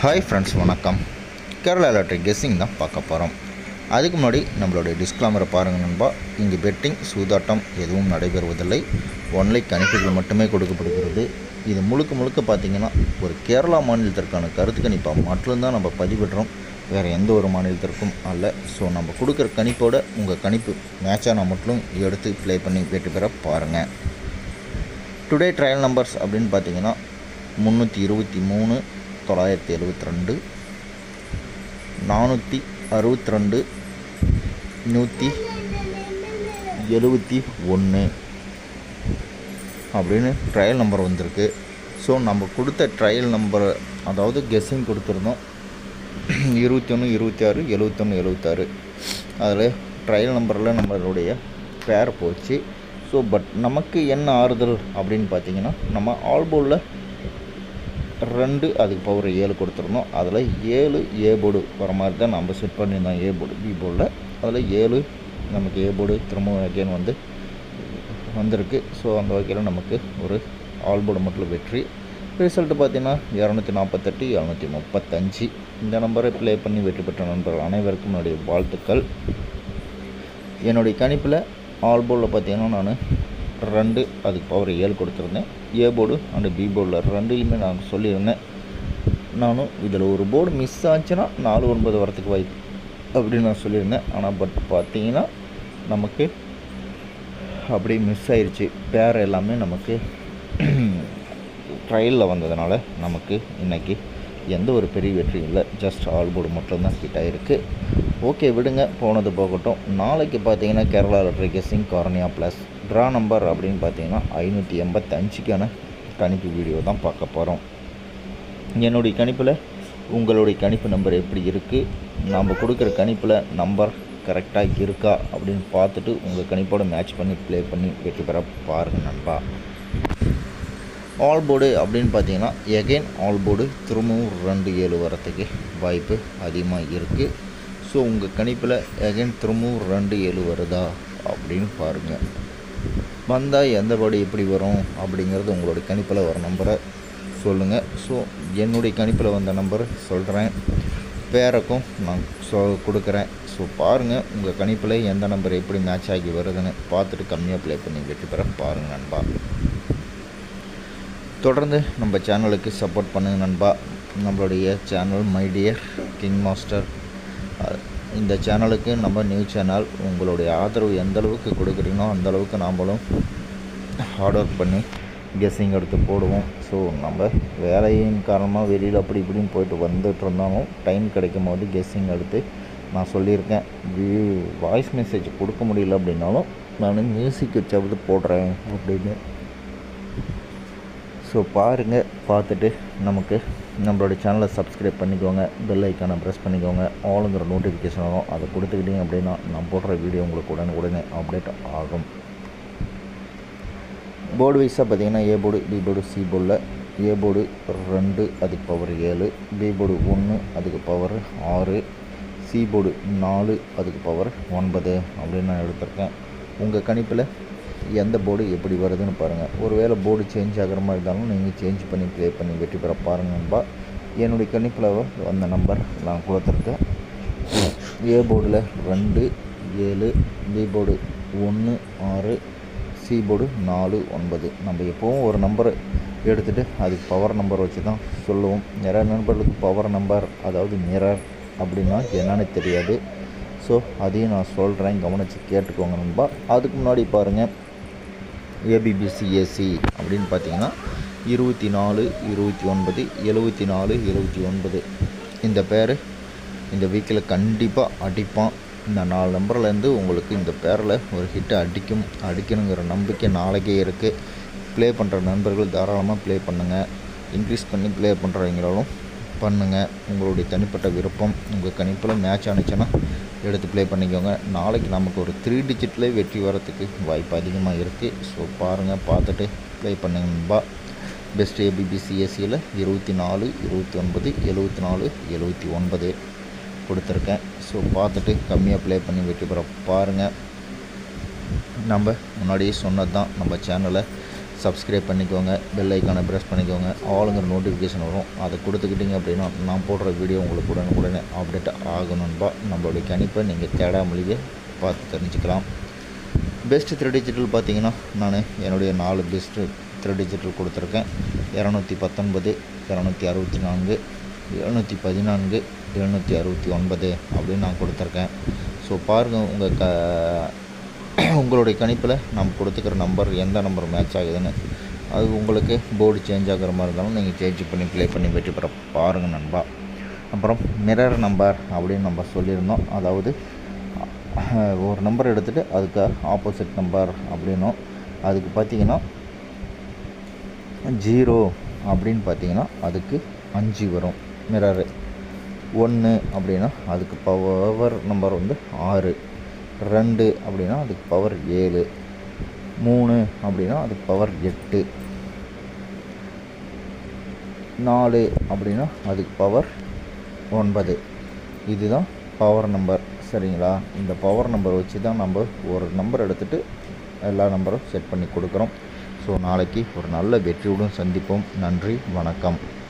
Hi friends வணக்கம். Kerala lottery guessing தான் பார்க்க போகிறோம் அதுக்கு முன்னாடி நம்மளுடைய டிஸ்க்ளாமரை பாருங்கள் நண்பா. இங்கே பெட்டிங் சூதாட்டம் எதுவும் நடைபெறுவதில்லை. ஒன்லை கணிப்புகள் மட்டுமே கொடுக்கப்படுகிறது. இது முழுக்க முழுக்க பார்த்தீங்கன்னா ஒரு கேரளா மாநிலத்திற்கான கருத்து கணிப்பாக மட்டும்தான் நம்ம பதிவிடுறோம். வேறு எந்த ஒரு மாநிலத்திற்கும் அல்ல. ஸோ நம்ம கொடுக்குற கணிப்போட உங்கள் கணிப்பு மேட்சான மட்டும் எடுத்து ப்ளே பண்ணி வெற்றி பெற பாருங்கள் டுடே ட்ரையல் நம்பர்ஸ் அப்படின்னு பார்த்தீங்கன்னா முந்நூற்றி இருபத்தி மூணு தொள்ளாயிரத்தி எழுபத்தி ரெண்டு நானூற்றி அறுபத்தி ரெண்டு நூற்றி எழுபத்தி ஒன்று அப்படின்னு ட்ரையல் நம்பர் வந்திருக்கு. ஸோ நம்ம கொடுத்த ட்ரையல் நம்பர் அதாவது கெஸ்ஸிங் கொடுத்துருந்தோம். இருபத்தி ஒன்று இருபத்தி ஆறு எழுபத்தொன்று எழுபத்தாறு அதில் ட்ரையல் நம்பரில் நம்மளுடைய பேர் போச்சு. ஸோ பட் நமக்கு என்ன ஆறுதல் அப்படின்னு பார்த்தீங்கன்னா நம்ம ஆல்போலில் ரெண்டு அதுக்கு பவர் ஏழு கொடுத்துருந்தோம் அதில் ஏழு ஏ போர்டு வர மாதிரி தான் நம்ம செட் பண்ணியிருந்தோம் ஏ போர்டு. பி போர்டில் அதில் ஏழு நமக்கு ஏ போர்டு திரும்பவும் அகெயின் வந்து வந்திருக்கு. ஸோ அந்த வகையில் நமக்கு ஒரு ஆல் போர்டு மட்டும் வெற்றி. ரிசல்ட்டு பார்த்தீங்கன்னா இரநூத்தி நாற்பத்தெட்டு இரநூத்தி முப்பத்தஞ்சு இந்த நம்பரை ப்ளே பண்ணி வெற்றி பெற்ற நண்பர்கள் அனைவருக்கும் என்னுடைய வாழ்த்துக்கள். என்னுடைய கணிப்பில் ஆல் போர்டில் பார்த்தீங்கன்னா நான் ரெண்டு அதுக்கு பவர் ஏழு கொடுத்துருந்தேன். ஏ போர்டு அண்டு பி போர்டில் ரெண்டுலையுமே நான் சொல்லியிருந்தேன். நானும் இதில் ஒரு போர்டு மிஸ் ஆச்சுன்னா நாலு ஒன்பது வரத்துக்கு வாய்ப்பு அப்படின்னு நான் சொல்லியிருந்தேன். ஆனால் பட் பார்த்தீங்கன்னா நமக்கு அப்படியே மிஸ் ஆயிடுச்சு பேர் எல்லாமே நமக்கு ட்ரையலில் வந்ததுனால நமக்கு இன்றைக்கி எந்த ஒரு பெரிய வெற்றியும் இல்லை. ஜஸ்ட் ஆல் போர்டு மட்டும்தான் ஹிட் ஆகிருக்கு ஓகே விடுங்க. போனது போகட்டும். நாளைக்கு பார்த்தீங்கன்னா Kerala lottery guessing plus draw number அப்படின்னு பார்த்தீங்கன்னா ஐநூற்றி எண்பத்தஞ்சுக்கான கணிப்பு வீடியோ தான் பார்க்க போகிறோம் என்னுடைய கணிப்பில் உங்களுடைய கணிப்பு நம்பர் எப்படி இருக்குது நம்ம கொடுக்குற கணிப்பில் நம்பர் கரெக்டாக இருக்கா? அப்படின்னு பார்த்துட்டு உங்கள் கணிப்போட மேட்ச் பண்ணி ப்ளே பண்ணி வெற்றி பெற பாருங்கள் நண்பா. ஆல் போர்டு அப்படின்னு பார்த்தீங்கன்னா எகைன் ஆல் போர்டு திரும்பவும் ரெண்டு ஏழு வரத்துக்கு வாய்ப்பு அதிகமாக இருக்குது ஸோ உங்கள் கணிப்பில் எகைன் திரும்பவும் ரெண்டு ஏழு வருதா? அப்படின்னு பாருங்கள் வந்தால் எந்த படி எப்படி வரும் அப்படிங்கிறது உங்களுடைய கணிப்பில் வர நம்பரை சொல்லுங்கள் ஸோ என்னுடைய கணிப்பில் வந்த நம்பர் சொல்கிறேன் பேருக்கும் நான் சொ கொடுக்குறேன். ஸோ பாருங்கள் உங்கள் கணிப்பில் எந்த நம்பர் எப்படி மேட்ச் ஆகி வருதுன்னு பார்த்துட்டு கம்மியாக ப்ளே பண்ணி வெற்றி பெற பாருங்கள் நண்பா. தொடர்ந்து நம்ம சேனலுக்கு சப்போர்ட் பண்ணுங்கள் நண்பா. நம்மளுடைய channel my dear king master இந்த சேனலுக்கு நம்ம நியூ சேனல் உங்களுடைய ஆதரவு எந்த அளவுக்கு கொடுக்குறீங்களோ அந்த அளவுக்கு நாமளும் ஹார்ட் ஒர்க் பண்ணி கெஸ்ஸிங் எடுத்து போடுவோம். ஸோ நம்ம வேலையின் காரணமாக வெளியில் அப்படி இப்படின்னு போயிட்டு வந்துட்டு இருந்தாலும் டைம் கிடைக்கும் போது கெஸ்ஸிங் எடுத்து நான் சொல்லியிருக்கேன். வாய்ஸ் மெசேஜ் கொடுக்க முடியல அப்படின்னாலும் நான் மியூசிக் வச்சாவது போடுறேன் அப்படின்னு. ஸோ பாருங்கள் பார்த்துட்டு நமக்கு நம்மளோட சேனலை சப்ஸ்கிரைப் பண்ணிக்கோங்க பெல் ஐக்கானை ப்ரெஸ் பண்ணிக்கோங்க ஆளுங்கிற நோட்டிஃபிகேஷன் வரும். அதை கொடுத்துக்கிட்டீங்க அப்படின்னா நான் போடுற வீடியோ உங்களுக்கு உடனே உடனே அப்டேட் ஆகும். போர்டு வைஸாக பார்த்தீங்கன்னா A board B board C போர்டில் ஏ போர்டு ரெண்டு அதுக்கு பவர் ஏழு பி போர்டு ஒன்று அதுக்கு பவர் ஆறு சி போர்டு நாலு அதுக்கு பவர் ஒன்பது அப்படின்னு நான் எடுத்திருக்கேன். உங்கள் கணிப்பில் எந்த போர்டு எப்படி வருதுன்னு பாருங்கள் ஒருவேளை போர்டு சேஞ்ச் ஆகிற மாதிரி இருந்தாலும் நீங்கள் சேஞ்ச் பண்ணி ப்ளே பண்ணி வெற்றி பெற பாருங்கன்பா என்னுடைய கணிப்பில் வந்த நம்பர் நான் கொடுத்துருக்கேன். ஏ போர்டில் ரெண்டு ஏழு பி போர்டு ஒன்று ஆறு சி போர்டு நாலு ஒன்பது. நம்ம எப்போவும் ஒரு நம்பர் எடுத்துகிட்டு அதுக்கு பவர் நம்பர் வச்சு தான் சொல்லுவோம். நிறைய நண்பர்களுக்கு பவர் நம்பர் அதாவது மிரர் அப்படின்னா என்னன்னு தெரியாது. ஸோ அதையும் நான் சொல்கிறேன் கவனித்து கேட்டுக்கோங்க நண்பா. அதுக்கு முன்னாடி பாருங்கள் ஏபிபிசி ஏசி அப்படின்னு பார்த்தீங்கன்னா இருபத்தி நாலு இருபத்தி ஒன்பது எழுபத்தி நாலு எழுபத்தி ஒன்பது. இந்த பேர் இந்த வீக்கில் கண்டிப்பாக அடிப்பான். இந்த நாலு நம்பர்லேருந்து உங்களுக்கு இந்த பேரில் ஒரு ஹிட்டை அடிக்கும். அடிக்கணுங்கிற நம்பிக்கை நாளைக்கே இருக்குது ப்ளே பண்ணுற நண்பர்கள் தாராளமாக ப்ளே பண்ணுங்கள் இன்க்ரீஸ் பண்ணி ப்ளே பண்ணுறவங்களாலும் பண்ணுங்கள் உங்களுடைய தனிப்பட்ட விருப்பம் உங்கள் கணிப்பில் மேட்ச் ஆனிச்சுன்னா எடுத்து ப்ளே பண்ணிக்கோங்க. நாளைக்கு நமக்கு ஒரு த்ரீ டிஜிட்லேயே வெற்றி வரத்துக்கு வாய்ப்பு அதிகமாக இருக்குது ஸோ பாருங்கள் பார்த்துட்டு ப்ளே பண்ணுங்கன்பா பெஸ்ட் ஏபிபிசிஎஸ்சியில் இருபத்தி நாலு இருபத்தி ஒன்பது எழுபத்தி நாலு எழுபத்தி ஒன்பது கொடுத்துருக்கேன். ஸோ பார்த்துட்டு கம்மியாக ப்ளே பண்ணி வெற்றி பெற பாருங்கள் நம்ம முன்னாடியே சொன்னது தான் நம்ம சேனலை சப்ஸ்கிரைப் பண்ணிக்கோங்க பெல் ஐக்கானை ப்ரெஸ் பண்ணிக்கோங்க. ஆளுங்கிற நோட்டிஃபிகேஷன் வரும். அதை கொடுத்துக்கிட்டிங்க அப்படின்னா நான் போடுற வீடியோ உங்களுக்கு உடனுக்குடனே அப்டேட் ஆகணும்பா. நம்மளுடைய கணிப்பை நீங்கள் தேடாமலேயே பார்த்து தெரிஞ்சுக்கலாம். பெஸ்ட் த்ரீ டிஜிட்டல் பார்த்தீங்கன்னா நான் என்னுடைய நாலு பெஸ்ட்டு த்ரீ டிஜிட்டல் கொடுத்துருக்கேன். இரநூத்தி பத்தொன்பது இரநூத்தி அறுபத்தி நான்கு எழுநூற்றி பதினான்கு எழுநூற்றி அறுபத்தி ஒன்பது அப்படின்னு நான் கொடுத்துருக்கேன். ஸோ பாருங்கள் உங்கள் க உங்களுடைய கணிப்பில் நம்ம கொடுத்துக்கிற நம்பர் எந்த நம்பர் மேட்ச் ஆகுதுன்னு அது உங்களுக்கு போர்டு சேஞ்ச் ஆகிற மாதிரி இருந்தாலும் நீங்கள் சேஞ்ச் பண்ணி ப்ளே பண்ணி வெற்றி பெற பாருங்கள் நண்பா. அப்புறம் மிரர் நம்பர் அப்படின்னு நம்ம சொல்லியிருந்தோம். அதாவது ஒரு நம்பர் எடுத்துகிட்டு அதுக்கு ஆப்போசிட் நம்பர் அப்படின்னும். அதுக்கு பார்த்தீங்கன்னா ஜீரோ அப்படின்னு பார்த்தீங்கன்னா அதுக்கு அஞ்சு வரும். மிரரு ஒன்று அப்படின்னா அதுக்கு பவர் நம்பர் வந்து ஆறு. ரெண்டு அப்படின்னா அதுக்கு பவர் ஏழு. மூணு அப்படின்னா அதுக்கு பவர் எட்டு. நாலு அப்படின்னா அதுக்கு பவர் ஒன்பது. இதுதான் பவர் நம்பர் சரிங்களா? இந்த பவர் நம்பர் வச்சு தான் நம்ம ஒரு நம்பர் எடுத்துகிட்டு எல்லா நம்பரும் செட் பண்ணி கொடுக்குறோம். ஸோ நாளைக்கு ஒரு நல்ல வெற்றியுடன் சந்திப்போம். நன்றி வணக்கம்.